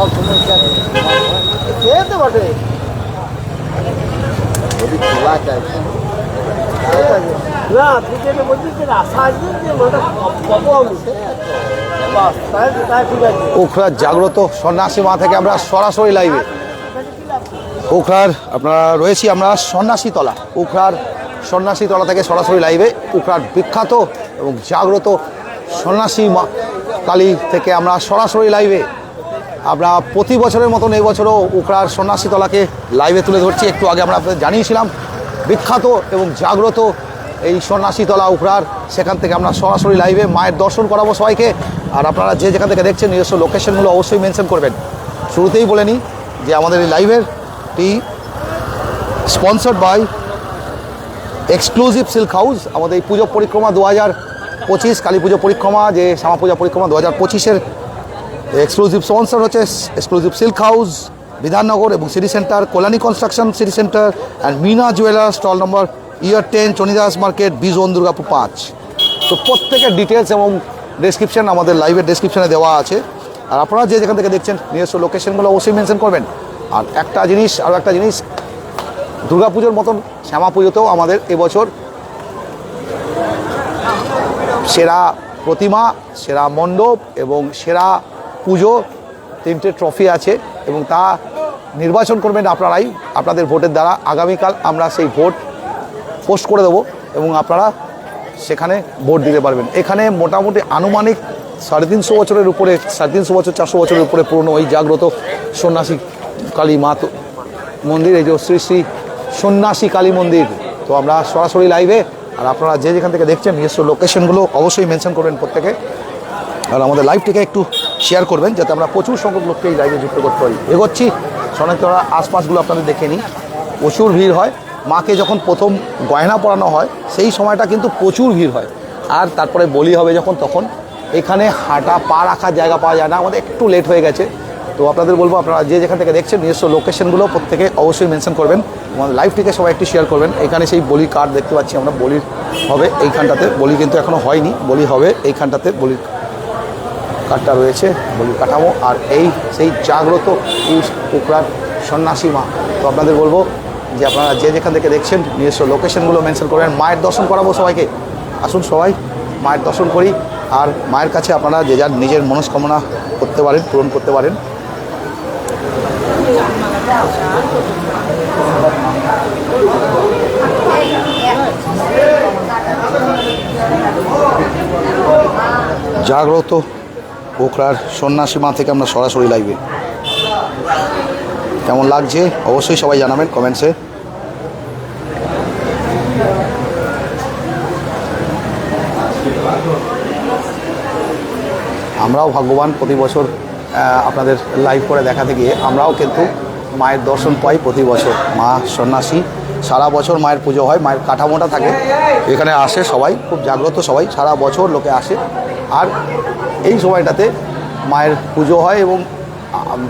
সব জাগ্রত সন্ন্যাসী মা থেকে আমরা সরাসরি লাইভে উখড়ার আপনারা রয়েছি আমরা সন্ন্যাসী তলা উখড়ার সন্ন্যাসী তলা থেকে সরাসরি লাইভে উখড়ার বিখ্যাত এবং জাগ্রত সন্ন্যাসী মা কালী থেকে আমরা সরাসরি লাইভে আমরা প্রতি বছরের মতন এই বছরও উখড়ার সন্ন্যাসী তলাকে লাইভে তুলে ধরছি। একটু আগে আমরা আপনাদের জানিয়েছিলাম, বিখ্যাত এবং জাগ্রত এই সন্ন্যাসীতলা উখড়ার সেখান থেকে আমরা সরাসরি লাইভে মায়ের দর্শন করাবো সবাইকে। আর আপনারা যে যেখান থেকে দেখছেন, নিজস্ব লোকেশনগুলো অবশ্যই মেনশন করবেন। শুরুতেই বলে নিই যে আমাদের এই লাইভের টি sponsored by exclusive silk house আমাদের এই পুজো পরিক্রমা দু হাজার পঁচিশ, কালী পুজো পরিক্রমা, যে শ্যামা পূজা পরিক্রমা দু হাজার পঁচিশের এক্সক্লুসিভ স্পন্সর হচ্ছে এক্সক্লুসিভ সিল্ক হাউস বিধাননগর এবং city centre Kalyani construction city centre and Mina jeweller stall number year ten Chandidas market B zone Durgapur পাঁচ। তো প্রত্যেকের ডিটেলস এবং ডেসক্রিপশন আমাদের লাইভের ডেসক্রিপশনে দেওয়া আছে। আর আপনারা যে যেখান থেকে দেখছেন, নিজস্ব লোকেশনগুলো অবশ্যই মেনশন করবেন। আর একটা জিনিস, আর একটা জিনিস, দুর্গাপুজোর মতন শ্যামা পুজোতেও আমাদের এবছর সেরা প্রতিমা, সেরা মণ্ডপ এবং সেরা পুজো, তিনটে ট্রফি আছে এবং তা নির্বাচন করবেন আপনারাই, আপনাদের ভোটের দ্বারা। আগামীকাল আমরা সেই ভোট পোস্ট করে দেবো এবং আপনারা সেখানে ভোট দিতে পারবেন। এখানে মোটামুটি আনুমানিক সাড়ে তিনশো বছরের উপরে, সাড়ে তিনশো বছর, চারশো বছরের উপরে পুরনো ওই জাগ্রত সন্ন্যাসী কালী মা মন্দির, এই যে শ্রী শ্রী সন্ন্যাসী কালী মন্দির। তো আমরা সরাসরি লাইভে আর আপনারা যে যেখান থেকে দেখছেন, নিজস্ব লোকেশনগুলো অবশ্যই মেনশন করবেন প্রত্যেকে। আর আমাদের লাইভটিকে একটু শেয়ার করবেন যাতে আমরা প্রচুর সংখ্যক লোককে এই লাইভে যুক্ত করতে পারি। এগোচ্ছি। সনেতরা আশপাশগুলো আপনাদের দেখে নিই। প্রচুর ভিড় হয়। মাকে যখন প্রথম গয়না পরানো হয়, সেই সময়টা কিন্তু প্রচুর ভিড় হয়। আর তারপরে বলি হবে যখন, তখন এখানে হাঁটা, পা রাখার জায়গা পাওয়া যায় না। আমাদের একটু লেট হয়ে গেছে। তো আপনাদের বলব, আপনারা যে যেখান থেকে দেখছেন, নিজস্ব লোকেশনগুলো প্রত্যেকে অবশ্যই মেনশন করবেন। আমাদের লাইভটিকে সবাই একটু শেয়ার করবেন। এখানে সেই বলি কার্ড দেখতে পাচ্ছি আমরা। বলির হবে এইখানটাতে। বলি কিন্তু এখনও হয়নি। বলি হবে এইখানটাতে। বলির কাঠটা রয়েছে বলি কাঠামো, আর এই সেই জাগ্রত কুকরার সন্ন্যাসী মা। তো আপনাদের বলব যে আপনারা যে যেখান থেকে দেখছেন, নিজস্ব লোকেশনগুলো মেনশন করবেন মায়ের দর্শন করাবো সবাইকে। আসুন সবাই, মায়ের দর্শন করি। আর মায়ের কাছে আপনারা যে যার নিজের মনস্কামনা করতে পারেন, পূরণ করতে পারেন। জাগ্রত পোখরার সন্ন্যাসী মা থেকে আমরা সরাসরি লাইভে কেমন লাগছে? অবশ্যই সবাই জানাবেন কমেন্টসে আমরাও ভাগ্যবান, প্রতি বছর আপনাদের লাইভ করে দেখাতে গিয়ে আমরাও কিন্তু মায়ের দর্শন পাই প্রতি বছর। মা সন্ন্যাসী, সারা বছর মায়ের পুজো হয়, মায়ের কাঠামোটা থাকে। এখানে আসে সবাই, খুব জাগ্রত সবাই, সারা বছর লোকে আসে। আর এই সময়টাতে মায়ের পুজো হয় এবং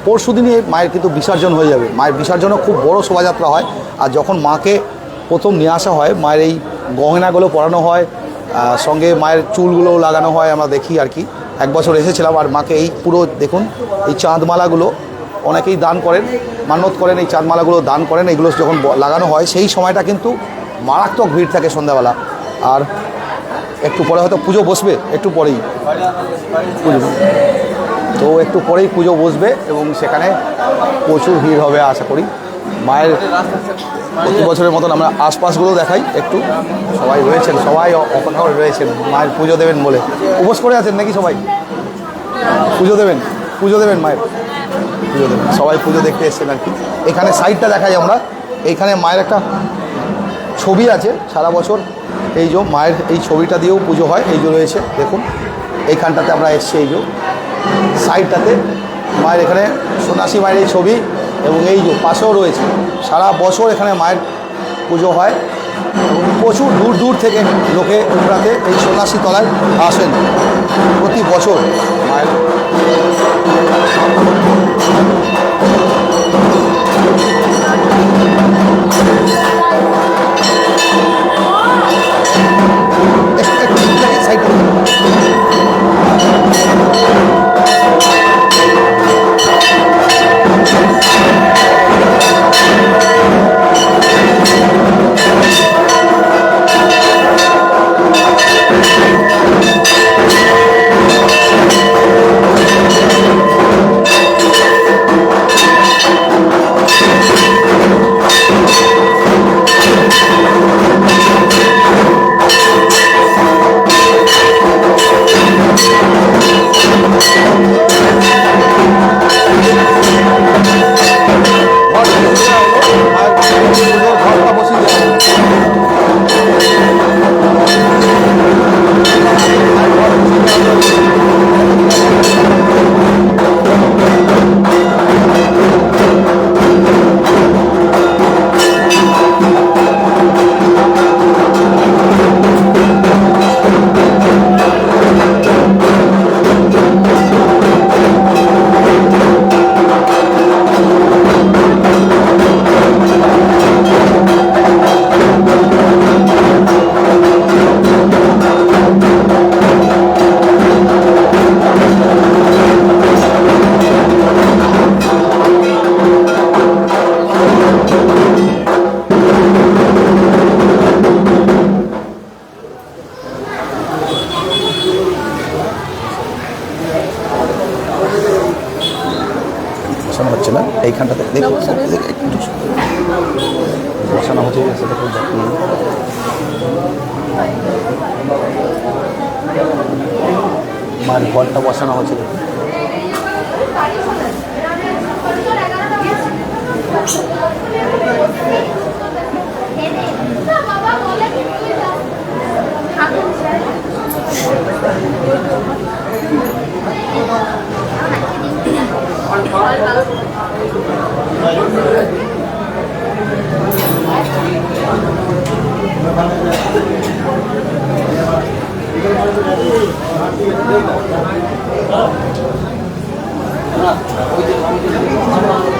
পরশু দিনই মায়ের কিন্তু বিসর্জন হয়ে যাবে। মায়ের বিসর্জনও খুব বড় শোভাযাত্রা হয়। আর যখন মাকে প্রথম নিয়ে আসা হয়, মায়ের এই গহনাগুলো পরানো হয় সঙ্গে মায়ের চুলগুলো লাগানো হয়, আমরা দেখি আর কি। এক বছর এসেছিলাম আর মাকে এই পুরো দেখুন, এই চাঁদমালাগুলো অনেকেই দান করেন, মান্যত করেন, এই চাঁদমালাগুলো দান করেন, এগুলো যখন লাগানো হয়, সেই সময়টা কিন্তু মারাত্মক ভিড় থাকে সন্ধ্যাবেলা। আর একটু পরে হয়তো পুজো বসবে, একটু পরেই। পুজো তো একটু পরেই পুজো বসবে এবং সেখানে প্রচুর ভিড় হবে আশা করি। মায়ের প্রতি বছরের মতন আমরা আশপাশগুলো দেখাই একটু। সবাই রয়েছেন, সবাই অপেক্ষা করে রয়েছেন, মায়ের পুজো দেবেন বলে। উপোস করে আছেন নাকি সবাই? পুজো দেবেন পুজো দেবেন মায়ের? পুজো দেবেন, সবাই পুজো দেখতে এসছেন আর কি। এখানে সাইডটা দেখাই আমরা। এইখানে মায়ের একটা ছবি আছে, সারা বছর এই যে মায়ের এই ছবিটা দিয়েও পুজো হয়, এই যে রয়েছে, দেখুন। এইখানটাতে আমরা এসছি, এই যে। সাইডটাতে মায়ের এখানে সন্ন্যাসী মায়ের এই ছবি এবং এই যে পাশেও রয়েছে। সারা বছর এখানে মায়ের পুজো হয় এবং প্রচুর দূর দূর থেকে লোকে উমরাতে এই সন্ন্যাসী তলায় আসেন। প্রতি বছর মায়ের একটু একটু সাইড মার ঘরটা বসানো হচ্ছে দেখুন।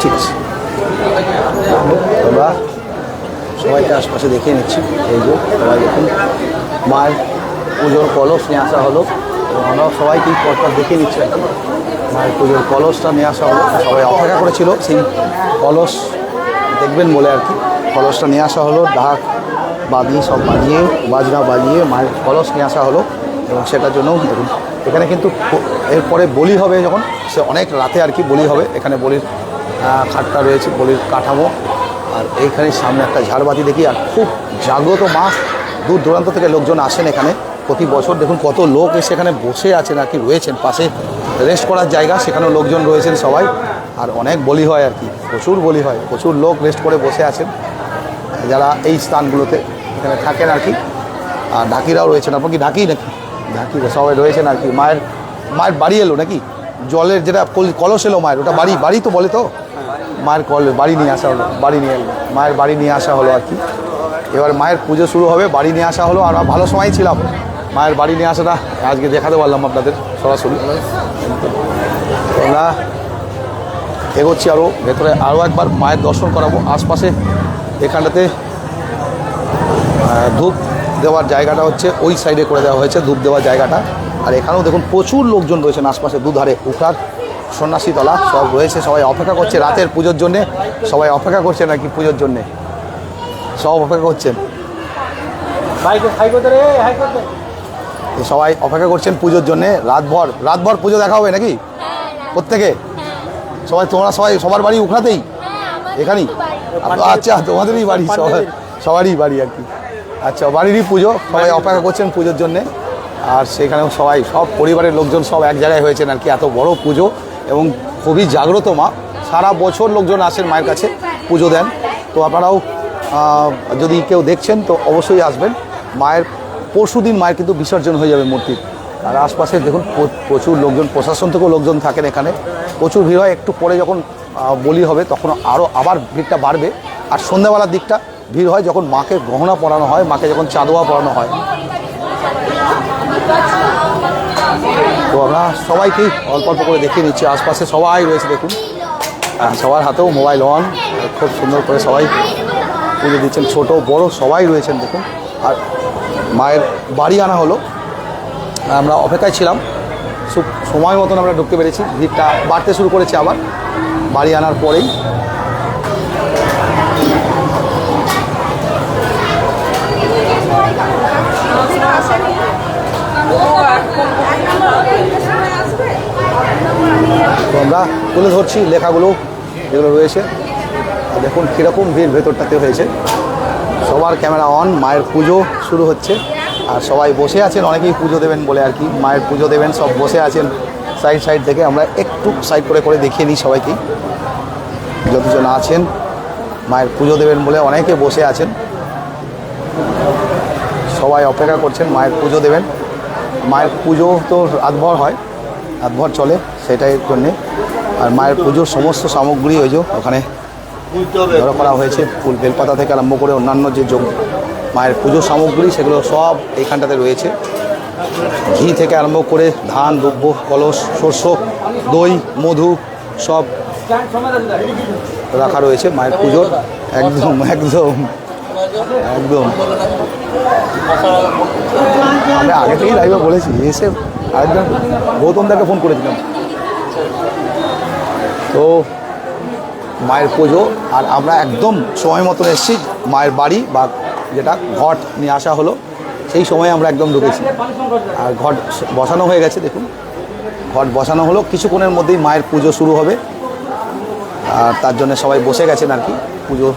ঠিক আছে। আমরা সবাইকে আশপাশে দেখিয়ে নিচ্ছি। এই যে সবাই দেখুন, মায়ের পুজোর কলস নিয়ে আসা হলো। এবং আমরাও সবাইকেই পরপর দেখিয়ে নিচ্ছি কি। মায়ের পুজোর কলসটা নিয়ে আসা হলো। সবাই অপেক্ষা করেছিল, সেই কলস দেখবেন বলে আর কি। কলসটা নিয়ে আসা হলো, ঢাক বাজিয়ে সব বাজিয়ে বাজনা বাজিয়ে মায়ের কলস নিয়ে আসা হলো এবং সেটার জন্য দেখুন এখানে কিন্তু এরপরে বলি হবে যখন, সে অনেক রাতে আর কি বলি হবে। এখানে বলির খাটটা রয়েছে, বলির কাঠামো। আর এইখানে সামনে একটা ঝাড়বাতি দেখি, আর খুব জাগ্রত মা। দূর দূরান্ত থেকে লোকজন আসেন এখানে। প্রতি বছর দেখুন কত লোক এসে এখানে বসে আছেন আর কি, রয়েছেন। পাশে রেস্ট করার জায়গা, সেখানেও লোকজন রয়েছেন সবাই। আর অনেক বলি হয় আর কি, প্রচুর বলি হয়। প্রচুর লোক রেস্ট করে বসে আছেন। যারা এই স্থানগুলোতে এখানে থাকেন আর কি। আর ঢাকিরাও রয়েছেন। আপনার কি ঢাকি নাকি? ঢাকি সবাই রয়েছেন আর কি। মায়ের মায়ের বাড়ি এলো নাকি? জলের যেটা কলস এলো মায়ের, ওটা বাড়ি বাড়ি তো বলে তো? মায়ের কল, বাড়ি নিয়ে আসা হলো, বাড়ি নিয়ে এলো। মায়ের বাড়ি নিয়ে আসা হলো আর কি। এবার মায়ের পুজো শুরু হবে, বাড়ি নিয়ে আসা হলো, আর ভালো সময় ছিলাম। মায়ের বাড়ি নিয়ে আসাটা আজকে দেখাতে পারলাম আপনাদের সরাসরি। আমরা এগোচ্ছি আরও ভেতরে আরও একবার মায়ের দর্শন করাবো। আশপাশে এখানটাতে ধূপ দেওয়ার জায়গাটা হচ্ছে ওই সাইডে করে দেওয়া হয়েছে ধূপ দেওয়ার জায়গাটা। আর এখানেও দেখুন প্রচুর লোকজন রয়েছেন আশপাশে দুধারে উখার সন্ন্যাসী তলা সব রয়েছে সবাই অপেক্ষা করছে রাতের পুজোর জন্যে। সবাই অপেক্ষা করছেন আর কি পুজোর জন্যে? সব অপেক্ষা করছেন। সবাই অপেক্ষা করছেন পুজোর জন্যে। রাতভর রাতভর পুজো দেখা হবে নাকি? প্রত্যেকে? সবাই তোমরা সবাই সবার বাড়ি উখড়াতেই? এখানেই? আচ্ছা তোমাদেরই বাড়ি সবার সবারই বাড়ি আর কি। আচ্ছা বাড়িরই পুজো সবাই অপেক্ষা করছেন পুজোর জন্যে। আর সেখানেও সবাই সব পরিবারের লোকজন সব এক জায়গায় হয়েছেন আর কি এত বড় পুজো এবং খুবই জাগ্রত মা। সারা বছর লোকজন আসেন মায়ের কাছে পুজো দেন। তো আপনারাও যদি কেউ দেখছেন তো অবশ্যই আসবেন। মায়ের পরশু দিন মায়ের কিন্তু বিসর্জন হয়ে যাবে মূর্তির আর আশপাশে দেখুন প্রচুর লোকজন প্রশাসন থেকেও লোকজন থাকেন এখানে। প্রচুর ভিড় হয় একটু পরে যখন বলি হবে তখন আরও আবার ভিড়টা বাড়বে। আর সন্ধ্যাবেলার দিকটা ভিড় হয় যখন মাকে গহনা পরানো হয়, মাকে যখন চাঁদোয়া পরানো হয়। তো আমরা সবাইকেই অল্প অল্প করে দেখিয়ে নিচ্ছি আশপাশে সবাই রয়েছে, দেখুন। সবার হাতেও মোবাইল অন খুব সুন্দর করে সবাই পুজো দিচ্ছেন। ছোট, বড় সবাই রয়েছেন, দেখুন। আর মায়ের বাড়ি আনা হলো। আমরা অপেক্ষায় ছিলাম। সময় মতন আমরা ঢুকতে পেরেছি। ভিড়টা বাড়তে শুরু করেছে আবার। বাড়ি আনার পরেই। আমরা তুলে ধরছি লেখাগুলো, যেগুলো রয়েছে। দেখুন কীরকম ভিড় ভেতরটাতে হয়েছে। সবার ক্যামেরা অন, মায়ের পুজো শুরু হচ্ছে। আর সবাই বসে আছেন, অনেকেই পুজো দেবেন বলে আর কি। মায়ের পুজো দেবেন, সব বসে আছেন। সাইড সাইড থেকে আমরা একটু সাইড করে করে দেখিয়ে নিই সবাইকেই যতজন আছেন, মায়ের পুজো দেবেন বলে অনেকে বসে আছেন। সবাই অপেক্ষা করছেন, মায়ের পুজো দেবেন। মায়ের পুজো তো রাতভর হয় রাতভর চলে সেটাই জন্যে। আর মায়ের পুজোর সমস্ত সামগ্রী ওই যে ওখানে জড়ো করা হয়েছে, ফুল বেলপাতা থেকে আরম্ভ করে অন্যান্য যে যোগ মায়ের পুজো সামগ্রী সেগুলো সব এইখানটাতে রয়েছে। ঘি থেকে আরম্ভ করে ধান দুব্য কলস শস্য দই, মধু সব রাখা রয়েছে মায়ের পুজোর। একদম একদম একদম। আমি আগে থেকেই লাইভে বলেছি, এসে আরেকজন গৌতম দাকে ফোন করেছিলাম। তো মায়ের পুজো, আর আমরা একদম সময় মতন এসেছি, মায়ের বাড়ি বা যেটা ঘট নিয়ে আসা হলো, সেই সময় আমরা একদম ঢুকেছি। আর ঘট বসানো হয়ে গেছে, দেখুন। ঘট বসানো হলো, কিছুক্ষণের মধ্যেই মায়ের পুজো শুরু হবে। আর তার জন্য সবাই বসে গেছেন আর কি, পুজো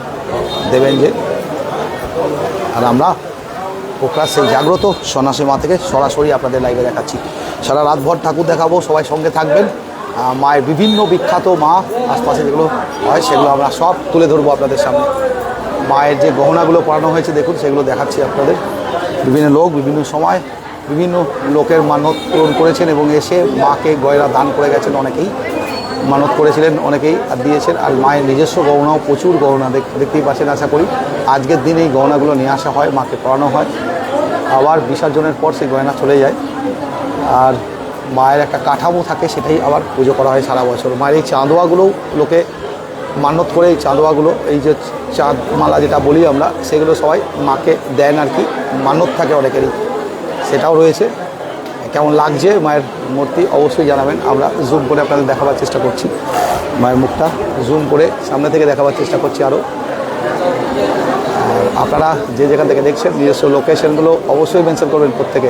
দেবেন যে। আর আমরা পোকরার সেই জাগ্রত সন্ন্যাসী মা থেকে সরাসরি আপনাদের লাইভে দেখাচ্ছি। সারা রাতভর ঠাকুর দেখাবো, সবাই সঙ্গে থাকবেন। মায়ের বিভিন্ন বিখ্যাত মা, আশপাশে যেগুলো হয়, সেগুলো আমরা সব তুলে ধরবো আপনাদের সামনে। মায়ের যে গহনাগুলো পরানো হয়েছে, দেখুন, সেগুলো দেখাচ্ছি আপনাদের। বিভিন্ন লোক, বিভিন্ন সময়, বিভিন্ন লোকের মানত পূরণ করেছেন এবং এসে মাকে গয়না দান করে গেছেন অনেকেই। মানত করেছিলেন অনেকেই আর দিয়েছেন। আর মায়ের নিজস্ব গহনাও প্রচুর গহনা দেখতেই পাচ্ছেন আশা করি। আজকের দিন এই গহনাগুলো নিয়ে আসা হয়, মাকে পরানো হয়। আবার বিসর্জনের পর সেই গয়না চলে যায়। আর মায়ের একটা কাঠামো থাকে, সেটাই আবার পুজো করা হয় সারা বছর। মায়ের এই চাঁদোয়াগুলোও লোকে মানত করে, এই চাঁদোয়াগুলো, এই যে চাঁদ মালা যেটা বলি আমরা, সেগুলো সবাই মাকে দেন আর কি। মানত থাকে অনেকেরই। সেটাও রয়েছে। কেমন লাগছে মায়ের মূর্তি অবশ্যই জানাবেন। আমরা জুম করে আপনাদের দেখাবার চেষ্টা করছি। মায়ের মুখটা জুম করে সামনে থেকে দেখাবার চেষ্টা করছি আরও আর আপনারা যে যেখান থেকে দেখছেন, নিজস্ব লোকেশনগুলো অবশ্যই মেনশন করবেন প্রত্যেকে।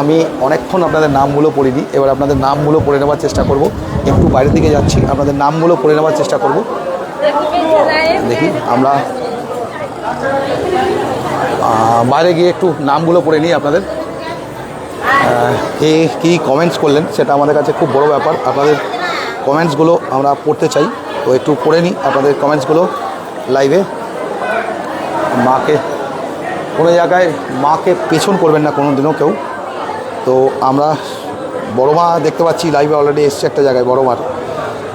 আমি অনেকক্ষণ আপনাদের নামগুলো পড়ে পড়িনি, এবার আপনাদের নামগুলো পড়ে নেওয়ার চেষ্টা করব। একটু বাইরের দিকে যাচ্ছি, আপনাদের নামগুলো পড়ে নেওয়ার চেষ্টা করব। দেখি, আমরা বাইরে গিয়ে একটু নামগুলো পড়ে নিই আপনাদের। কে কী কমেন্টস করলেন সেটা আমাদের কাছে খুব বড় ব্যাপার। আপনাদের কমেন্টসগুলো আমরা পড়তে চাই। তো একটু পড়ে নিই। আপনাদের কমেন্টসগুলো লাইভে মাকে কোনো জায়গায় মাকে পেছন করবেন না কোনো দিনও কেউ। তো আমরা বড় মা দেখতে পাচ্ছি লাইভে অলরেডি এসছে একটা জায়গায় বড় মার।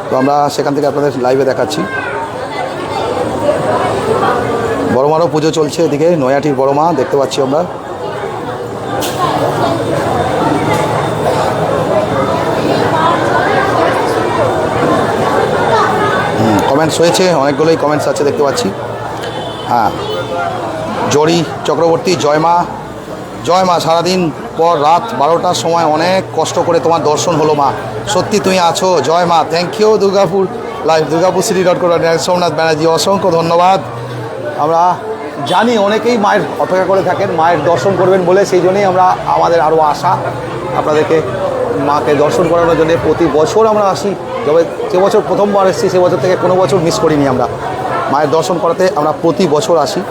তো আমরা সেখান থেকে আপনাদের লাইভে দেখাচ্ছি। বড় মারও পুজো চলছে এদিকে। নয়াটির বড় মা দেখতে পাচ্ছি আমরা। কমেন্টস হয়েছে, অনেকগুলোই কমেন্টস আছে দেখতে পাচ্ছি। হ্যাঁ জরি চক্রবর্তী, জয় মা জয় মা, সারাদিন পর রাত বারোটার সময় অনেক কষ্ট করে তোমার দর্শন হলো মা। সত্যি তুমি আছো, জয় মা thank you Durgapur live Durgapur city dot Somnath Banerjee, অসংখ্য ধন্যবাদ। আমরা জানি অনেকেই মায়ের অপেক্ষা করে থাকেন, মায়ের দর্শন করবেন বলে, সেই জন্যেই আমরা, আমাদের আরও আশা আপনাদেরকে মাকে দর্শন করানোর জন্য প্রতি বছর আমরা আসি। তবে যে বছর প্রথমবার এসেছি, সে বছর থেকে কোনো বছর মিস করিনি আমরা। মায়ের দর্শন করাতে আমরা প্রতি বছর আসি।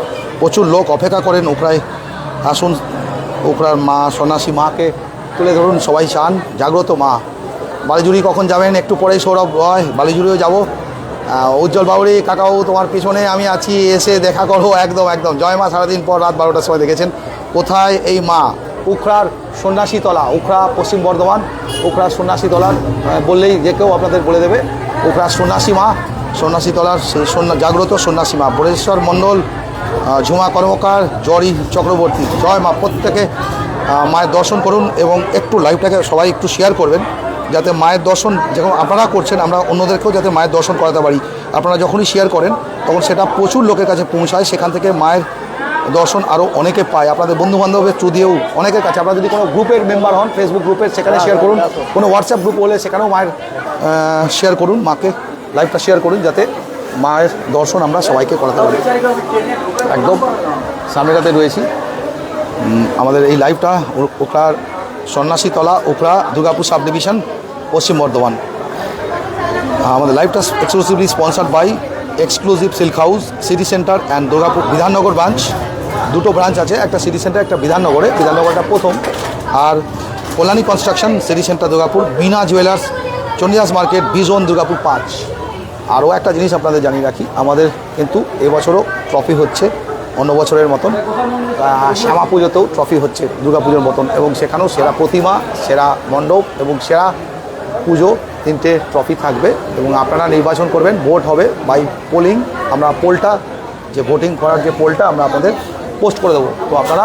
প্রচুর লোক অপেক্ষা করেন ওপরায়। আসুন, ওপরার মা, সন্ন্যাসী মাকে তুলে ধরুন, সবাই চান। জাগ্রত মা। বালিজুড়ি কখন যাবেন? একটু পরেই সৌরভ রয় বালিজুড়িও যাব। উজ্জ্বল বাউরি কাকাবাবু তোমার পিছনে, আমি আছি, এসে দেখা করো। একদম একদম। জয় মা, সারাদিন পর রাত বারোটার সময় দেখেছেন। কোথায় এই মা? উখড়ার সন্ন্যাসী তলা, উখড়া পশ্চিম বর্ধমান, উখড়ার সন্ন্যাসী তলার বললেই যে কেউ আপনাদের বলে দেবে। উখড়ার সন্ন্যাসী মা, সন্ন্যাসী তলার জাগ্রত সন্ন্যাসী মা, বরেশ্বর মণ্ডল ঝুমা কর্মকার, জরি চক্রবর্তী। জয় মা, প্রত্যেকে মায়ের দর্শন করুন এবং একটু লাইভটাকে সবাই একটু শেয়ার করবেন, যাতে মায়ের দর্শন যখন আপনারা করছেন, আমরা অন্যদেরকেও যাতে মায়ের দর্শন করাতে পারি। আপনারা যখনই শেয়ার করেন, তখন সেটা প্রচুর লোকের কাছে পৌঁছায়, সেখান থেকে মায়ের দর্শন আরও অনেকে পায়। আপনাদের বন্ধু বান্ধবের থ্রু দিয়েও অনেকের কাছে। আপনারা যদি কোনো গ্রুপের মেম্বার হন ফেসবুক গ্রুপের সেখানে শেয়ার করুন। কোনো হোয়াটসঅ্যাপ গ্রুপ হলে সেখানেও মায়ের শেয়ার করুন, মাকে লাইভটা শেয়ার করুন, যাতে মায়ের দর্শন আমরা সবাইকে করাতে পারি। একদম সামনেটাতে রয়েছি। আমাদের এই লাইভটা ও- ওখার সন্ন্যাসী তলা, ওখরা দুর্গাপুর সাব ডিভিশন পশ্চিম বর্ধমান। আমাদের লাইভটা exclusively sponsored by exclusive silk house city centre and Durgapur Bidhannagar branch দুটো ব্রাঞ্চ আছে, একটা সিটি সেন্টার একটা বিধাননগরে। বিধাননগরটা প্রথম। আর Kalyani construction city centre Durgapur Bina jewellers Chandidas market B zone Durgapur পাঁচ। আরও একটা জিনিস আপনাদের জানিয়ে রাখি, আমাদের কিন্তু এবছরও ট্রফি হচ্ছে অন্য বছরের মতন। শ্যামা পুজোতেও ট্রফি হচ্ছে দুর্গাপুজোর মতন এবং সেখানেও সেরা প্রতিমা, সেরা মণ্ডপ এবং সেরা পুজো তিনটে ট্রফি থাকবে এবং আপনারা নির্বাচন করবেন ভোট হবে বাই পোলিং আমরা পোলটা যে ভোটিং করার যে পোলটা আমরা আপনাদের পোস্ট করে দেবো। তো আপনারা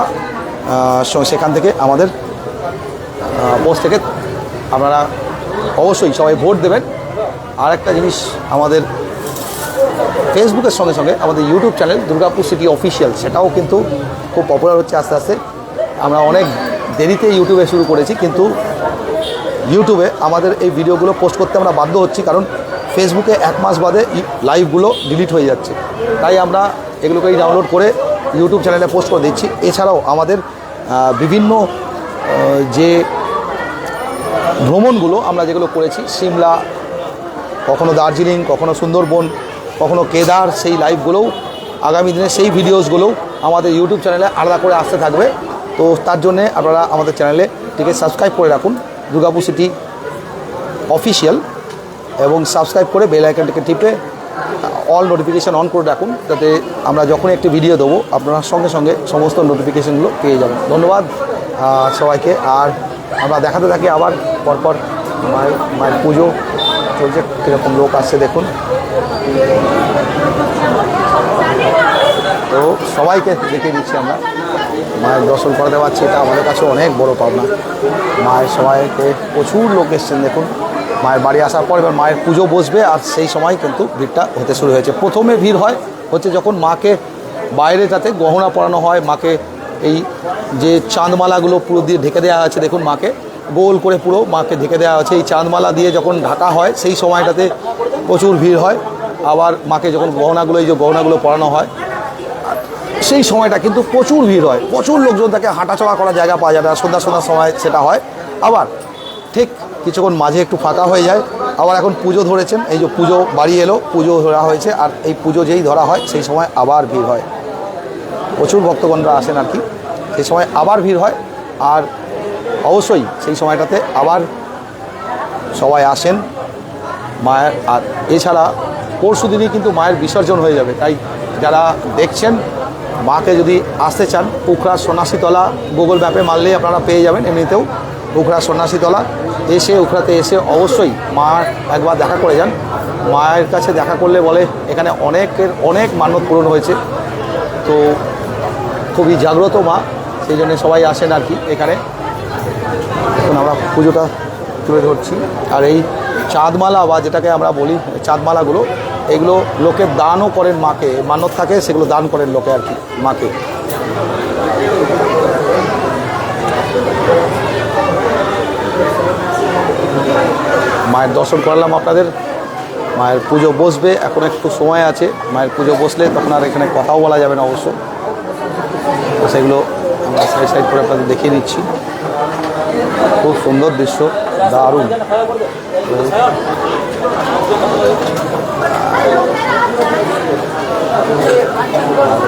সেখান থেকে আমাদের পোস্ট থেকে আপনারা অবশ্যই সবাই ভোট দেবেন। আর একটা জিনিস আমাদের ফেসবুকের সঙ্গে সঙ্গে আমাদের YouTube channel Durgapur city official, সেটাও কিন্তু খুব পপুলার হচ্ছে আস্তে আস্তে। আমরা অনেক দেরিতে ইউটিউবে শুরু করেছি, কিন্তু ইউটিউবে আমাদের এই ভিডিওগুলো পোস্ট করতে আমরা বাধ্য হচ্ছি, কারণ ফেসবুকে এক মাস বাদে লাইভগুলো ডিলিট হয়ে যাচ্ছে। তাই আমরা এগুলোকেই ডাউনলোড করে ইউটিউব চ্যানেলে পোস্ট করে দিচ্ছি। এছাড়াও আমাদের বিভিন্ন যে ভ্রমণগুলো আমরা যেগুলো করেছি, সিমলা, কখনো দার্জিলিং, কখনো সুন্দরবন, কখনো কেদার, সেই লাইভগুলোও, আগামী দিনে সেই ভিডিওসগুলোও আমাদের ইউটিউব চ্যানেলে আলাদা করে আসতে থাকবে। তো তার জন্যে আপনারা আমাদের চ্যানেলে টিকে সাবস্ক্রাইব করে রাখুন। দুর্গাপুর সিটি অফিসিয়াল এবং সাবস্ক্রাইব করে বেল আইকনটিকে টিপে অল নোটিফিকেশান অন করে রাখুন, যাতে আমরা যখনই একটি ভিডিও দেবো, আপনারা সঙ্গে সঙ্গে সমস্ত নোটিফিকেশানগুলো পেয়ে যাবেন। ধন্যবাদ সবাইকে। আর আমরা দেখাতে থাকি আবার, পরপর মায়ের মায়ের পুজো চলছে, কীরকম লোক আসছে দেখুন। তো সবাইকে দেখিয়ে দিচ্ছি আমরা। মায়ের দর্শন করাতে পারছি এটা আমাদের কাছে অনেক বড় পাওনা। মায়ের সবাইকে প্রচুর লোক এসছেন দেখুন। মায়ের বাড়ি আসার পর এবার মায়ের পুজো বসবে, আর সেই সময় কিন্তু ভিড়টা হতে শুরু হয়েছে। প্রথমে ভিড় হয় হচ্ছে যখন মাকে বাইরে যাতে গহনা পরানো হয়, মাকে এই যে চাঁদমালাগুলো পুরো দিয়ে ঢেকে দেওয়া আছে, দেখুন মাকে, গোল করে পুরো মাকে ঢেকে দেওয়া আছে। এই চাঁদমালা দিয়ে যখন ঢাকা হয়, সেই সময়টাতে প্রচুর ভিড় হয়। আবার মাকে যখন গহনাগুলো, এই যে গহনাগুলো পরানো হয়, সেই সময়টা কিন্তু প্রচুর ভিড় হয়। প্রচুর লোকজন তাকে হাঁটাচলা করার জায়গা পাওয়া যায় না। সন্ধ্যা সন্ধ্যার সময় সেটা হয়। আবার ঠিক কিছুক্ষণ মাঝে একটু ফাঁকা হয়ে যায়, আবার এখন পুজো ধরেছেন, এই যে পুজো বাড়ি এলো, পুজো ধরা হয়েছে, আর এই পুজো যেই ধরা হয়, সেই সময় আবার ভিড় হয়। প্রচুর ভক্তগণরা আসেন আর কি, সেই সময় আবার ভিড় হয়, আর অবশ্যই সেই সময়টাতে আবার সবাই আসেন মায়ের, আর এছাড়া পরশু দিনই কিন্তু মায়ের বিসর্জন হয়ে যাবে, তাই যারা দেখছেন, মাকে যদি আসতে চান, উখড়া সন্ন্যাসীতলা গুগল ম্যাপে মারলেই আপনারা পেয়ে যাবেন এমনিতেও। উখড়া সন্ন্যাসীতলা এসে উখড়াতে এসে অবশ্যই মার একবার দেখা করে যান। মায়ের কাছে দেখা করলে বলে, এখানে অনেকের, অনেক মানত পূরণ হয়েছে। তো খুবই জাগ্রত মা, সেই জন্য সবাই আসেন আর কি এখানে। এখন আমরা পুজোটা তুলে ধরছি। আর এই চাঁদমালা বা যেটাকে আমরা বলি, চাঁদমালাগুলো, এগুলো লোকে দানও করেন মাকে মানত থাকে, সেগুলো দান করেন লোকে আর কি মাকে। মায়ের দর্শন করলাম আপনাদের। মায়ের পুজো বসবে, এখন একটু সময় আছে। মায়ের পুজো বসলে তখন আর এখানে কথাও বলা যাবে না অবশ্য। তো সেগুলো আমরা সাইড সাইড করে আপনাদের দেখিয়ে নিচ্ছি খুব সুন্দর দৃশ্য, দারুণ।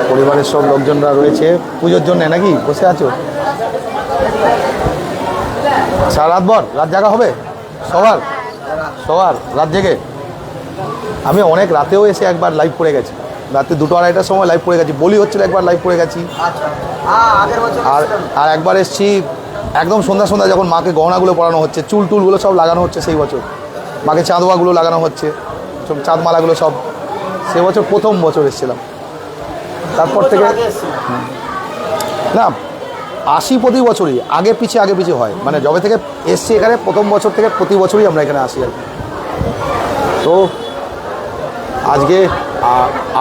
পরিবারের সব লোকজনরা রয়েছে। পুজোর জন্য নাকি? বসে আছো? সারা রাত ভর? রাত জাগা হবে? সবার? সবার রাত জেগে। আমি অনেক রাতেও এসে একবার লাইভ করে গেছি। রাতে দুটো আড়াইটার সময় লাইভ করে গেছি। বলি হচ্ছিল একবার লাইভ করে গেছি। আর আর একবার এসছি একদম সন্ধ্যা সন্ধ্যা যখন মাকে গহনাগুলো পরানো হচ্ছে চুল টুলগুলো সব লাগানো হচ্ছে সেই বছর। মাকে চাঁদোয়াগুলো লাগানো হচ্ছে সব চাঁদমালাগুলো সব। সে বছর প্রথম বছর এসেছিলাম। তারপর থেকে না আসি প্রতি বছরই, আগে পিছিয়ে আগে পিছিয়ে হয়। মানে যবে থেকে এসছি এখানে, প্রথম বছর থেকে প্রতি বছরই আমরা এখানে আসি আর। তো আজকে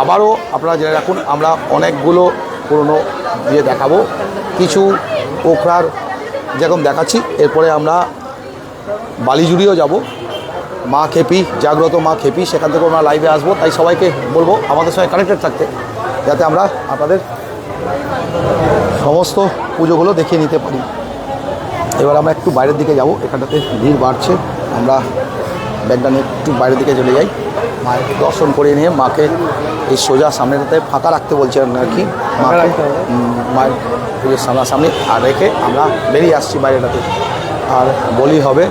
আবারও আপনারা জেনে রাখুন, আমরা অনেকগুলো পুরনো দিয়ে দেখাবো। কিছু পোখরার যেরকম দেখাচ্ছি, এরপরে আমরা বালিজুড়িও যাব। মা খেপি, জাগ্রত মা খেপি, সেখান থেকেও আমরা লাইভে আসব। তাই সবাইকে বলব, আমাদের সঙ্গে কানেক্টেড থাকতে, যাতে আমরা আপনাদের সমস্ত পুজোগুলো দেখিয়ে নিতে পারি। এবার আমরা একটু বাইরের দিকে যাব। এখানটাতে ভিড় বাড়ছে। আমরা ব্যাগটা নিয়ে একটু বাইরের দিকে চলে যাই। মায়ের দর্শন করে নিয়ে মাকে এই সোজা সামনেটাতে ফাঁকা রাখতে বলছেন আর কি। মাকে মায়ের পুজোর সামনাসামনি আর রেখে আমরা বেরিয়ে আসছি বাইরেটাতে। আর বলি হবে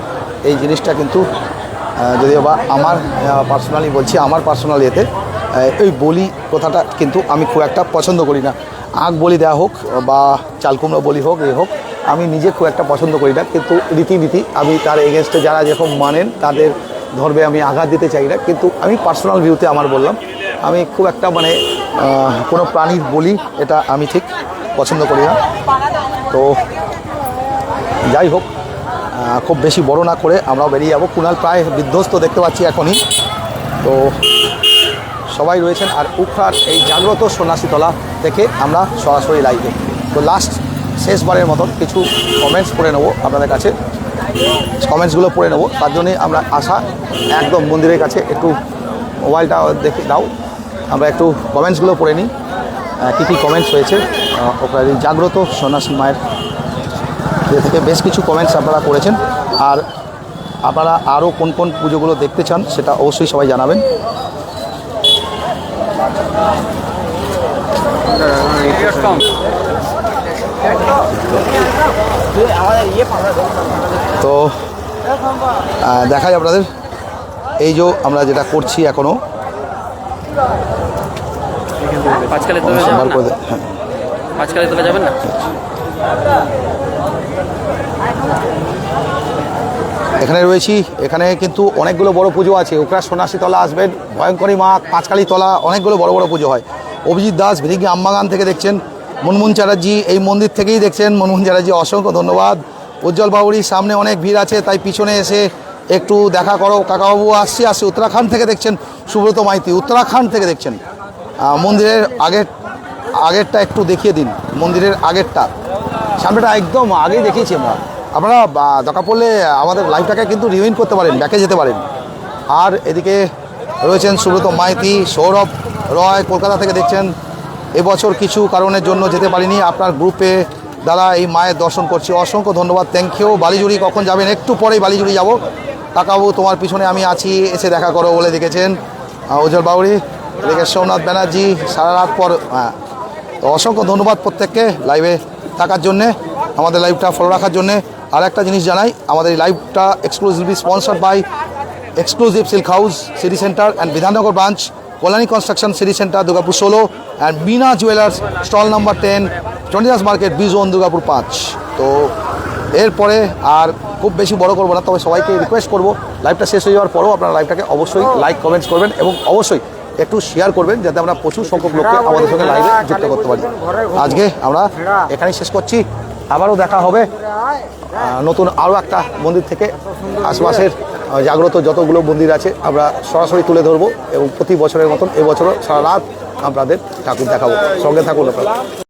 এই জিনিসটা কিন্তু যদিও বা আমার পার্সোনালি বলছি আমার পার্সোনালি এতে এই বলি কথাটা কিন্তু আমি খুব একটা পছন্দ করি না। আখ বলি দেওয়া হোক বা চালকুমড়ো বলি হোক, এ হোক, আমি নিজে খুব একটা পছন্দ করি না, কিন্তু রীতিনীতি, আমি তার এগেনস্টে যারা যেরকম মানেন, তাদের ধর্মে আমি আঘাত দিতে চাই না, কিন্তু আমি পার্সোনাল ভিউতে আমার বললাম, আমি খুব একটা মানে কোনো প্রাণীর বলি এটা আমি ঠিক পছন্দ করি না। তো যাই হোক খুব বেশি বড় না করে আমরাও বেরিয়ে যাব। কুণাল প্রায় বিধ্বস্ত দেখতে পাচ্ছি এখনই। তো সবাই রয়েছেন, আর উখড়ার এই জাগ্রত সন্ন্যাসীতলা থেকে আমরা সরাসরি লাইভে তো লাস্ট শেষবারের মতন কিছু কমেন্টস পড়ে নেব আপনাদের কাছে। কমেন্টসগুলো পড়ে নেব। তার জন্যই আমরা আসা একদম মন্দিরের কাছে একটু মোবাইলটা দেখে দাও। আমরা একটু কমেন্টসগুলো পড়ে নিই। কী কী কমেন্টস হয়েছে? ওখানে জাগ্রত সন্ন্যাসী মায়ের থেকে বেশ কিছু কমেন্টস আপনারা করেছেন। আর আপনারা আরও কোন কোন পুজোগুলো দেখতে চান, সেটা অবশ্যই সবাই জানাবেন। তো দেখাই আপনাদের। এই যে আমরা যেটা করছি এখনও পাঁচকালে তোলা যাবেন না? করে দে- হ্যাঁ। এখানে রয়েছি। এখানে কিন্তু অনেকগুলো বড় পুজো আছে। ওকরা সন্ন্যাসী তলা আসবেন। ভয়ঙ্করী মা পাঁচকালী তলা অনেকগুলো বড় বড় পুজো হয়। অভিজিৎ দাস ভিদিঙ্গি আমবাগান থেকে দেখছেন মনমুন চ্যাটার্জি, এই মন্দির থেকেই দেখছেন মনমুন চ্যাটার্জি, অসংখ্য ধন্যবাদ। উজ্জ্বল বাবুরির সামনে অনেক ভিড় আছে, তাই পিছনে এসে একটু দেখা করো। কাকাবাবু আসছি আসছি, উত্তরাখণ্ড থেকে দেখছেন সুব্রত মাইতি, উত্তরাখণ্ড থেকে দেখছেন। মন্দিরের আগের, আগেরটা একটু দেখিয়ে দিন, মন্দিরের আগেরটা। সামনেটা একদম আগেই দেখিয়েছি আমরা। আপনারা দরকার পড়লে আমাদের লাইফটাকে কিন্তু রিউইন করতে পারেন ব্যাকে যেতে পারেন। আর এদিকে রয়েছেন সুব্রত মাইতি, সৌরভ রয় কলকাতা থেকে দেখছেন। এবছর কিছু কারণের জন্য যেতে পারিনি। আপনার গ্রুপে দ্বারা এই মায়ের দর্শন করছি। অসংখ্য ধন্যবাদ। থ্যাংক ইউ বালিজুড়ি কখন যাবেন? একটু পরেই বালিজুড়ি যাব। কাকাবু, তোমার পিছনে আমি আছি। এসে দেখা করো বলে দেখেছেন। উজ্জ্বল বাউরি এদিকে সোমনাথ ব্যানার্জি, সারা রাত পর হ্যাঁ। তো অসংখ্য ধন্যবাদ প্রত্যেককে লাইভে থাকার জন্যে, আমাদের লাইভটা ফলো রাখার জন্যে। আর একটা জিনিস জানাই, আমাদের এই লাইভটা exclusively sponsored by exclusive silk house city centre and Bidhannagar branch Kalyani construction city centre Durgapur ষোলো and Bina jewellers stall number ten Chandidas market B zone Durgapur পাঁচ তো, এরপরে আর খুব বেশি বড় করব না, তবে সবাইকে রিকোয়েস্ট করব লাইভটা শেষ হয়ে যাওয়ার পরেও আপনারা লাইভটাকে অবশ্যই লাইক কমেন্টস করবেন এবং অবশ্যই একটু শেয়ার করবেন, যাতে আমরা প্রচুর সংখ্যক লোককে আমাদের সঙ্গে লাইভে যুক্ত করতে পারি। আজকে আমরা এখানেই শেষ করছি। আবারও দেখা হবে। নতুন আরও একটা মন্দির থেকে আশপাশের জাগ্রত যতগুলো মন্দির আছে, আমরা সরাসরি তুলে ধরবো এবং প্রতি বছরের মতন এবছরও সারা রাত আপনাদের ঠাকুর দেখাবো। সঙ্গে থাকুন আপনারা।